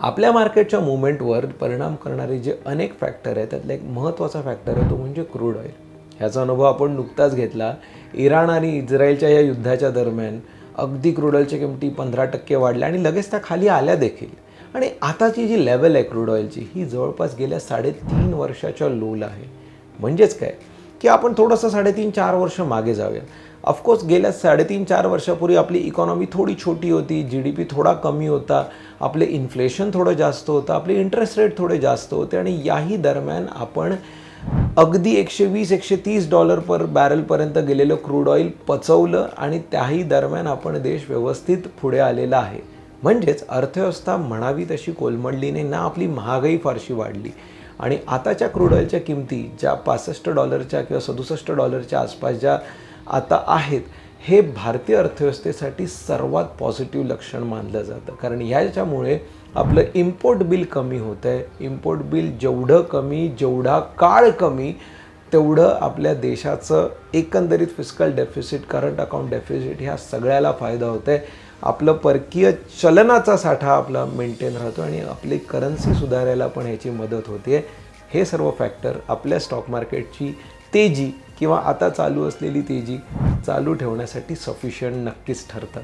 आपल्या मार्केटच्या मुवमेंटवर परिणाम करणारे जे अनेक फॅक्टर आहेत त्यातला एक महत्त्वाचा फॅक्टर आहे तो म्हणजे क्रूड ऑइल. ह्याचा अनुभव आपण नुकताच घेतला. इराण आणि इस्रायलच्या या युद्धाच्या दरम्यान अगदी क्रूड ऑइलच्या किमती पंधरा टक्के वाढल्या आणि लगेच त्या खाली आल्या देखील. आणि आताची जी लेवल आहे क्रूड ऑइलची ही जवळपास गेल्या साडेतीन वर्षाच्या लोल आहे. म्हणजेच काय? की आपण थोडंसं साडेतीन चार वर्ष मागे जाऊया ऑफकोर्स गेल्या साडेतीन चार वर्षापूर्वी आपली इकॉनॉमी थोडी छोटी होती जी डी पी थोडा कमी होता आपले इन्फ्लेशन थोडं जास्त होतं आपले इंटरेस्ट रेट थोडे जास्त होते आणि याही दरम्यान आपण अगदी एकशे वीस एकशे तीस डॉलर पर बॅरलपर्यंत गेलेलं क्रूड ऑइल पचवलं आणि त्याही दरम्यान आपण देश व्यवस्थित पुढे आलेला आहे. म्हणजेच अर्थव्यवस्था म्हणावी तशी कोलमडली नाही ना आपली महागाई फारशी वाढली. आणि आताच्या क्रूड ऑइलच्या किमती ज्या पासष्ट डॉलरच्या किंवा सदुसष्ट डॉलरच्या आसपास ज्या आता आहेत. हे भारतीय अर्थव्यवस्थेसाठी सर्वात पॉझिटिव्ह लक्षण मानलं जातं. कारण ह्याच्यामुळे आपलं इम्पोर्ट बिल कमी होतं आहे इम्पोर्ट बिल जेवढं कमी जेवढा काळ कमी तेवढं आपल्या देशाचं एकंदरीत physical deficit current account deficit ह्या सगळ्याला फायदा होत आहे आपलं परकीय चलनाचा साठा आपला मेंटेन राहतो आणि आपली करन्सी सुधारायला पण ह्याची मदत होते हे सर्व फॅक्टर आपल्या स्टॉक मार्केटची तेजी किंवा आता चालू असलेली तेजी चालू ठेवण्यासाठी सफिशियंट नक्कीच ठरतात.